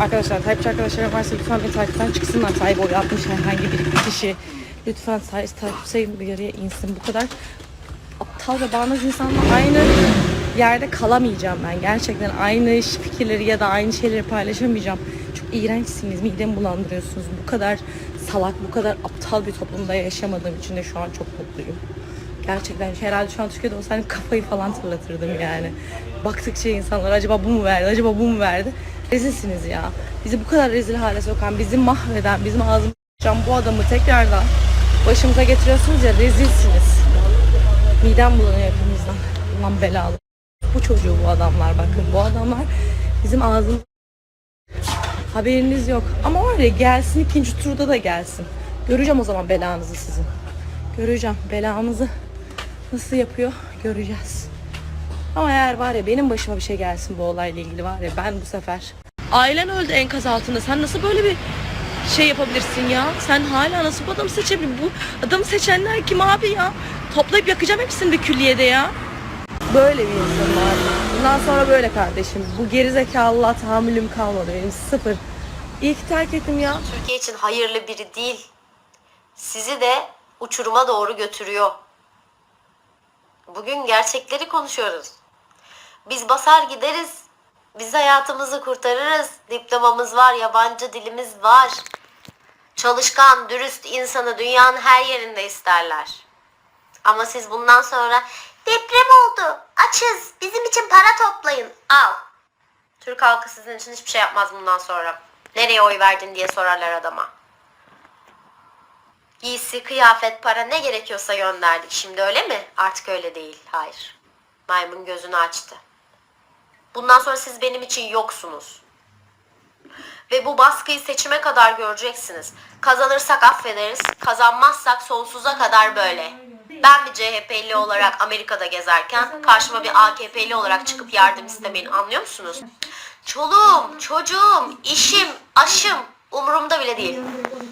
Arkadaşlar takipçi arkadaşlarım varsa lütfen beni takipten çıksınlar. Sahibi oy atmış herhangi bir kişi. Lütfen say- takip sayım bir yarıya insin. Bu kadar aptal ve bağnaz insanla aynı yerde kalamayacağım ben. Gerçekten aynı fikirleri ya da aynı şeyleri paylaşamayacağım. Çok iğrençsiniz. Midemi bulandırıyorsunuz. Bu kadar salak, bu kadar aptal bir toplumda yaşamadığım için de şu an çok mutluyum. Gerçekten herhalde şu an Türkiye'de olsaydım kafayı falan tırlatırdım yani. Baktıkça insanlar acaba bu mu verdi, acaba bu mu verdi? Rezilsiniz ya. Bizi bu kadar rezil hale sokan, bizi mahveden, bizim ağzımızı bu adamı tekrardan başımıza getiriyorsunuz ya rezilsiniz. Midem bulanıyor hepimizden. Ulan belalı. Bu çocuğu bu adamlar bakın. Bu adamlar bizim ağzımız haberiniz yok. Ama var ya gelsin ikinci turda da gelsin. Göreceğim o zaman belanızı sizin. Göreceğim belanızı nasıl yapıyor göreceğiz. Ama eğer var ya benim başıma bir şey gelsin bu olayla ilgili var ya ben bu sefer ailen öldü enkaz altında. Sen nasıl böyle bir şey yapabilirsin ya? Sen hala nasıl bu adamı seçebilirsin? Bu adamı seçenler kim abi ya? Toplayıp yakacağım hepsini bir külliyede ya. Böyle bir insanım abi. Bundan sonra böyle kardeşim. Bu gerizekalılığa tahammülüm kalmadı benim sıfır. İyi ki terk ettim ya. Türkiye için hayırlı biri değil. Sizi de uçuruma doğru götürüyor. Bugün gerçekleri konuşuyoruz. Biz basar gideriz. Biz hayatımızı kurtarırız. Diplomamız var, yabancı dilimiz var. Çalışkan, dürüst insanı dünyanın her yerinde isterler. Ama siz bundan sonra deprem oldu, açız, bizim için para toplayın, al. Türk halkı sizin için hiçbir şey yapmaz bundan sonra. Nereye oy verdin diye sorarlar adama. Giysi, kıyafet, para ne gerekiyorsa gönderdik. Şimdi öyle mi? Artık öyle değil. Hayır. Maymun gözünü açtı. Bundan sonra siz benim için yoksunuz. Ve bu baskıyı seçime kadar göreceksiniz. Kazanırsak affederiz, kazanmazsak sonsuza kadar böyle. Ben bir CHP'li olarak Amerika'da gezerken karşıma bir AKP'li olarak çıkıp yardım istemeyin anlıyor musunuz? Çoluğum, çocuğum, işim, aşım umurumda bile değil.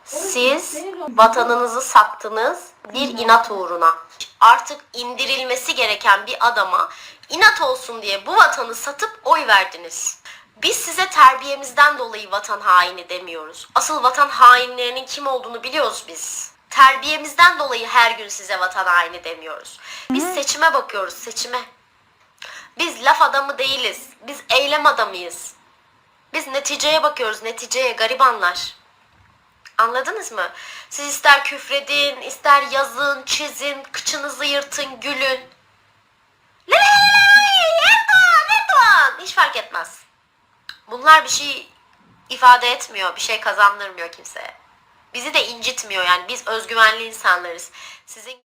Siz vatanınızı sattınız bir inat uğruna. Artık indirilmesi gereken bir adama inat olsun diye bu vatanı satıp oy verdiniz. Biz size terbiyemizden dolayı vatan haini demiyoruz. Asıl vatan hainlerinin kim olduğunu biliyoruz biz. Terbiyemizden dolayı her gün size vatan haini demiyoruz. Biz seçime bakıyoruz, seçime. Biz laf adamı değiliz. Biz eylem adamıyız. Biz neticeye bakıyoruz, neticeye garibanlar. Anladınız mı? Siz ister küfredin, ister yazın, çizin, kıçınızı yırtın, gülün. Erdoğan, Erdoğan. Hiç fark etmez. Bunlar bir şey ifade etmiyor, bir şey kazandırmıyor kimseye. Bizi de incitmiyor yani biz özgüvenli insanlarız. Sizin